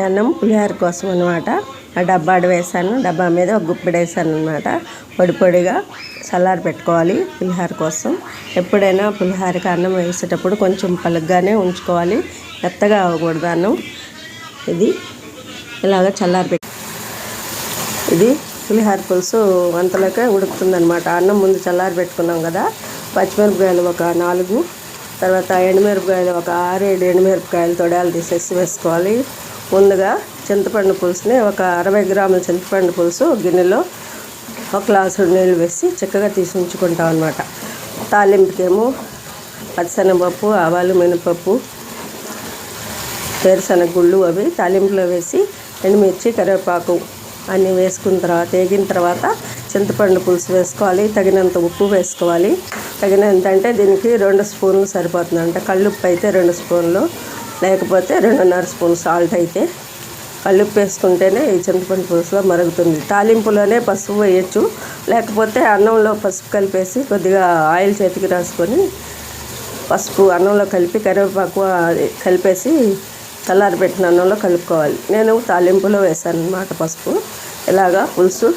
అన్నం పులిహోర కోసం అనమాట ఆ డబ్బా వేసాను డబ్బా మీద ఒక గుప్పిడి వేసాను అనమాట పొడి పొడిగా చల్లారి పెట్టుకోవాలి పులిహోర కోసం. ఎప్పుడైనా పులిహోరకి అన్నం వేసేటప్పుడు కొంచెం పలుగ్గానే ఉంచుకోవాలి. మెత్తగా అవ్వకూడదు అన్నం. ఇది ఇలాగ చల్లారి పెట్టి ఇది పులిహోర పులుసు వంతలకే ఉడుకుతుందనమాట అన్నం ముందు చల్లారి పెట్టుకున్నాం కదా. పచ్చిమిరపకాయలు ఒక నాలుగు తర్వాత ఎండుమిరపకాయలు ఒక ఆరు ఏడు ఎండుమిరపకాయలు తొడాలు తీసేసి వేసుకోవాలి. ముందుగా చింతపండు పులుసుని ఒక అరవై గ్రాముల చింతపండు పులుసు గిన్నెలో ఒక గ్లాసు నీళ్ళు వేసి చక్కగా తీసి ఉంచుకుంటాం అనమాట తాలింపుకేమో పచ్చిశనగపప్పు ఆవాలు మినపప్పు వేరుశనగ గుళ్ళు అవి తాలింపులో వేసి ఎండుమిర్చి కరివేపాకు అన్నీ వేసుకున్న తర్వాత వేగిన తర్వాత చింతపండు పులుసు వేసుకోవాలి. తగినంత ఉప్పు వేసుకోవాలి. తగినంత అంటే దీనికి రెండు స్పూన్లు సరిపోతుంది అంటే కళ్ళుప్పు అయితే రెండు స్పూన్లు. లేకపోతే రెండున్నర స్పూన్ సాల్ట్ అయితే కలుపు వేసుకుంటేనే ఈ చింతపండు పులుసులో మరుగుతుంది. తాలింపులోనే పసుపు వేయచ్చు. లేకపోతే అన్నంలో పసుపు కలిపేసి కొద్దిగా ఆయిల్ చేతికి రాసుకొని పసుపు అన్నంలో కలిపి కరివేపాకు కలిపేసి చల్లారి పెట్టిన అన్నంలో కలుపుకోవాలి. నేను తాలింపులో వేసాను అనమాట పసుపు. ఇలాగా పులుసు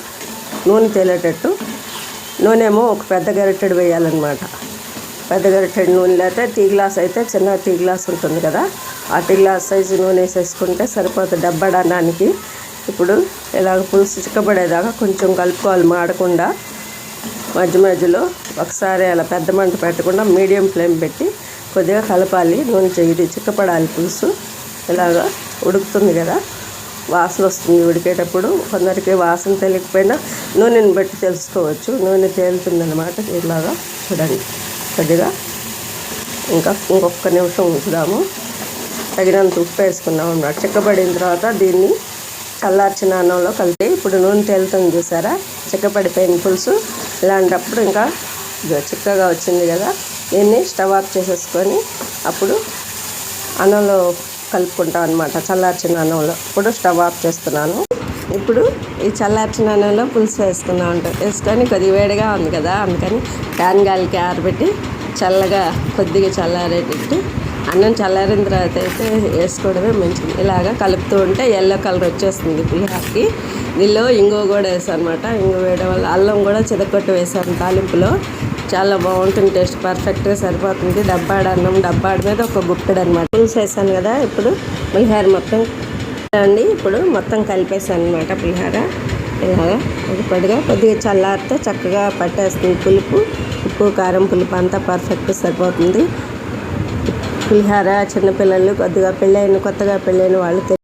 నూనె తేలేటట్టు. నూనె ఏమో ఒక పెద్ద గరిటెడు వేయాలన్నమాట. పెద్ద గరిటెడు నూనె లేకపోతే టీ గ్లాస్ అయితే చిన్న టీ గ్లాస్ ఉంటుంది కదా. ఆ టీ గ్లాస్ సైజు నూనె వేసేసుకుంటే సరిపోతుంది డబ్బడానికి ఇప్పుడు ఇలాగ పులుసు చిక్కబడేదాకా కొంచెం కలుపుకోవాలి మాడకుండా. మధ్య మధ్యలో ఒకసారి అలా పెద్ద మంట పెట్టకుండా మీడియం ఫ్లేమ్ పెట్టి కొద్దిగా కలపాలి. నూనె ఇది చిక్కపడాలి పులుసు. ఇలాగా ఉడుకుతుంది కదా. వాసన వస్తుంది ఉడికేటప్పుడు. కొందరికి వాసన తెలియకపోయినా నూనెని బట్టి తెలుసుకోవచ్చు. నూనె తేలుతుంది అనమాట ఇలాగా చూడండి. కొద్దిగా ఇంకా ఇంకొక నిమిషం ఉంచుదాము. తగినంత ఉప్పు వేసుకున్నాం అన్నమాట. చిక్కబడిన తర్వాత దీన్ని చల్లార్చిన అన్నంలో కలిపి ఇప్పుడు నూనె తేలుతుంది చూసారా? చిక్కపడిపోయిన పులుసు ఇలాంటప్పుడు ఇంకా చిక్కగా వచ్చింది కదా. దీన్ని స్టవ్ ఆఫ్ చేసేసుకొని అప్పుడు అన్నంలో కలుపుకుంటాం అనమాట చల్లార్చిన అన్నంలో. ఇప్పుడు స్టవ్ ఆఫ్ చేస్తున్నాను. ఇప్పుడు ఈ చల్లార్చిన అన్నంలో పులుసు వేసుకుందాం అంట వేసుకొని కొద్దిగా వేడిగా ఉంది కదా అందుకని ఫ్యాన్ గాలికి ఆరబెట్టి చల్లగా కొద్దిగా చల్లారేటట్టు అన్నం చల్లారిన తర్వాత అయితే వేసుకోవడమే మంచిది. ఇలాగ కలుపుతూ ఉంటే ఎల్లో కలర్ వచ్చేస్తుంది పులిహారకి. దీనిలో ఇంగో కూడా వేసాను అనమాట ఇంగో వేయడం వల్ల అల్లం కూడా చిదకొట్టు వేసాను తాలింపులో. చాలా బాగుంటుంది టేస్ట్ పర్ఫెక్ట్గా సరిపోతుంది. డబ్బాడు అన్నం డబ్బాడ మీద ఒక గుప్పెడు అనమాట పులుసు వేసాను కదా ఇప్పుడు పులిహార మొత్తం అండి ఇప్పుడు మొత్తం కలిపేసాను అనమాట పులిహార ఇలాగా పొడి కొద్దిగా చల్లారితే చక్కగా పట్టేస్తుంది పులుపు. ఉప్పు కారం పులుపు అంతా పర్ఫెక్ట్ సరిపోతుంది. పులిహార చిన్నపిల్లలు కొద్దిగా పెళ్ళైన కొత్తగా పెళ్ళైన వాళ్ళు